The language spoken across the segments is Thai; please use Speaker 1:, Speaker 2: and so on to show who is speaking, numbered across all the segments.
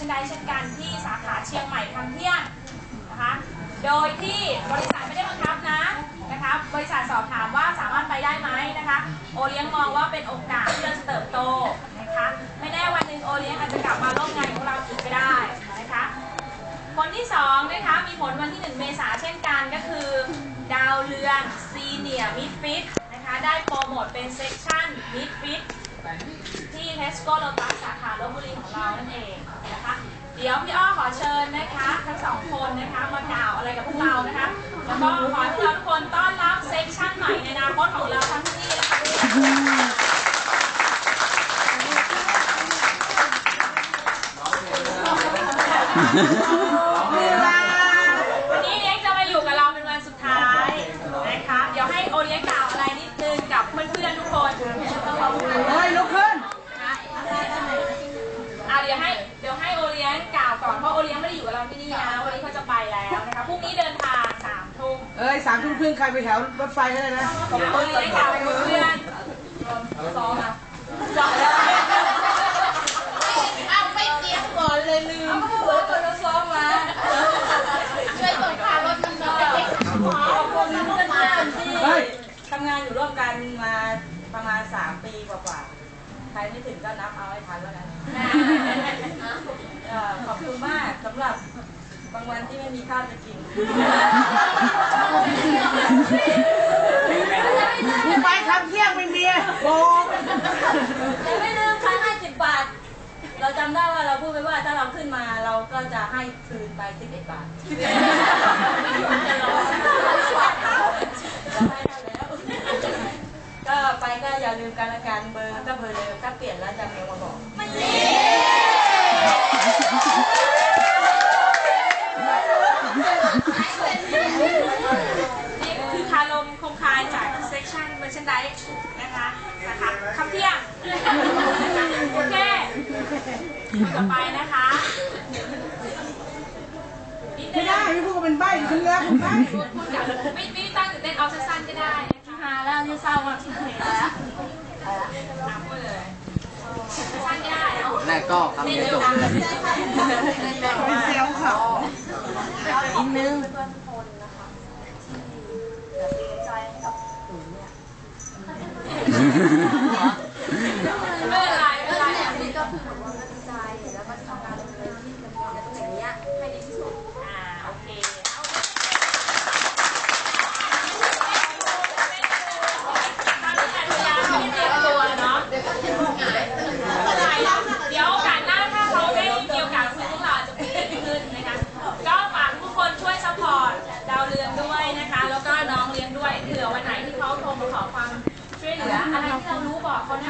Speaker 1: ชันไดเช่นกันที่สาขาเชียงใหม่ทางเที่ยงนะคะ โดยที่บริษัทไม่ได้บังคับนะนะคะบริษัทสอบถามว่าสามารถไปได้ไหมนะคะ โอเลี้ยงมองว่าเป็นโอกาสที่เราจะเติบโตนะคะ ไม่แน่วันหนึ่งโอเลี้ยงอาจจะกลับมาร่วมงานของเราอีกก็ได้นะคะ คนที่สองนะคะมีผลวันที่ 1 เมษาเช่นกันก็คือ ดาวเรืองซีเนียมิดฟิตนะคะได้โปรโมทเป็นเซ c ชั่นมิดฟิตที่เทสโก้โลตัสสาขาลบบุรีของเรานั่นเอง เดี๋ยวพี่อ้อขอเชิญนะคะ ทั้งสองคนนะคะมากล่าวอะไรกับพวกเรานะคะ แล้วก็ขอให้พวกเราทุกคนต้อนรับเซสชั่นใหม่ในอนาคตของเราทั้งที่นะคะวัน ไปแล้วนะคะพรุ่งนี้เดินทางสามทุ่ม
Speaker 2: เอ้ยสามทุ่มครึ่งใครไปแถวรถไฟก็ได้นะ
Speaker 1: โอเลี้ยงกล่าวกับเพื่อนซ้อมอะซ้อม
Speaker 3: เอาไม่เตรียมก่อนเลยลืม
Speaker 1: หัวคนเราซ้อมมา
Speaker 3: ช่วยส่งค่ารถน้ำหนักไป
Speaker 1: ขอบคุณเพื่อนๆที่
Speaker 2: เฮ้ย
Speaker 4: ทำงานอยู่ร่วมกันมาประมาณ3ปีกว่าๆใครไม่ถึงก็นับเอาให้ทันแล้วกันเอ่อขอบคุณมากสำหรับ บางวันที่ไม่มีข้าวจะกิน
Speaker 2: กูไปคำเที่ยงไม่มีโบก
Speaker 4: แต่ไม่ลืมค่าห้10บบาท เราจำได้ว่าเราพูดไปว่าถ้าเราขึ้นมาเราก็จะให้คืนไป11บาทเราให้ได้แล้วก็ไปก็อย่าลืมกันละกันเบอร์ก็เบอร์เดิมถ้าเปลี่ยนแล้วจะเมลมาบอก
Speaker 1: นี่คือคารมคงคายจากเซ c ชันเมอร์ชั นไดนะคะนะคะคำเที่ยงโอเคต่อไปนะคะนิดนึ
Speaker 2: ไม่
Speaker 1: ง
Speaker 2: ได้ไม่พูดก็เป็นใบ้ฉันแล้วคุณใบ้
Speaker 1: พูดพูดกับไม่ไม่ตั้งตื่นเต้นเอาสั้นๆก็ได้นะคะ
Speaker 4: หาแล้วที่เศร้ามากแล้ว
Speaker 1: ถามพูดเลยสั้นๆก็ได้เอา
Speaker 5: แรกก็คำ
Speaker 1: เล่น
Speaker 5: เดียว
Speaker 1: เร็
Speaker 5: จ
Speaker 1: ว
Speaker 5: บ
Speaker 1: ดัง
Speaker 2: เป็นเซลล์เขา
Speaker 4: อีกนึง
Speaker 1: 哈哈哈哈哈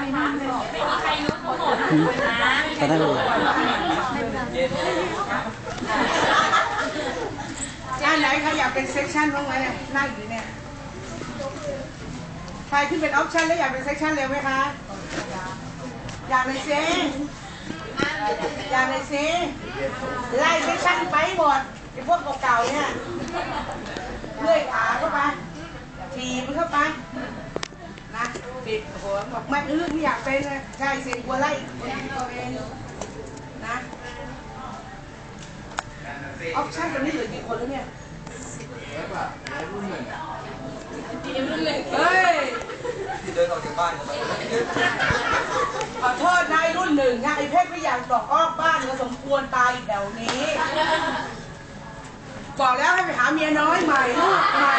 Speaker 1: รู้บอกเขานะไม่มีใครรู้หมดนะไม่มีใครรู้ทั้งหมด
Speaker 2: อันไหนใครอยากเป็นเซ็กชันบ้างไหมเนี่ยนั่งอยู่เนี่ย ใครขึ้นเป็นออปชันแล้วอยากเป็นเซ็กชันเร็วไหมคะ อยากเลยซิอยากเลยซิไล่เซ็กชันไปหมดไอ้พวกเก่าๆเนี่ยเลื่อยขาเข้าไปทีมันเข้าไปนะติดหัว บอกไม่เออไม่อยากเป็นเลยใช่เสียงกลัวไล่คนอื่นตัวเองนะออปชั่นตอนนี้เหลือกี่คนแล้วเนี่ยเฮ้ย
Speaker 5: ที่เดินออกจากบ้านกันไป
Speaker 2: ขอโทษนายรุ่นหนึ่งนะไอ้เพชรไม่อยากตอกอ้อมบ้านก็สมควรตายอีกแถวนี้บอกแล้วให้ไปหาเมียน้อยใหม่ลูกใหม่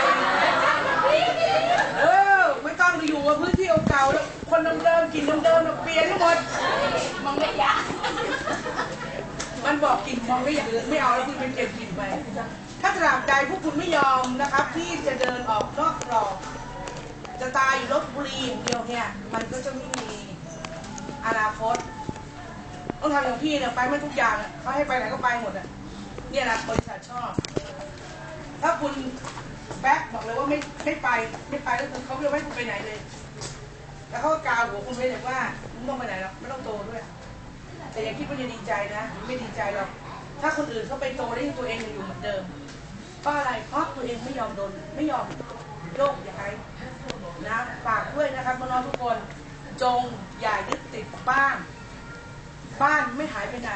Speaker 2: เออไม่ต้องไปอยู่กับพื้นที่เก่าๆแล้ว คนเดิมๆกลินเดิมๆเปลี่ยนให้หมดมองไม่อยากมันบอกกลิ่นมองไม่อยากไม่เอาแล้วคุณเป็นเก็บกลิ่นไปถ้าตราบใดพวกคุณไม่ยอมนะครับ ที่จะเดินออกนอกกรอบจะตายอยู่ลบบุรีอย่างเดียวเนี่ย มันก็จะไม่มีอนาคตต้องทำอย่างพี่เนี่ยไปไม่ทุกอย่างเขาให้ไปไหนก็ไปหมดอะเนี่ยนะบริษัทชอบ ถ้าคุณแบ็คบอกเลยว่าไม่ไม่ไปไม่ไปแล้วคือเขาไม่ให้คุณไปไหนเลย แล้วเขากาวหัวคุณไปเลยว่ามึงต้องไปไหนหรอกไม่ต้องโตด้วย แต่อย่าคิดว่าจะดีใจนะ ไม่ดีใจหรอก ถ้าคนอื่นเขาไปโตได้ตัวเองยังอยู่เหมือนเดิม เพราะอะไรเพราะตัวเองไม่ยอมโดนไม่ยอมโยกย้ายนะฝากด้วยนะครับน้องทุกคน จงอย่ายึดติดบ้าน บ้านไม่หายไปไหน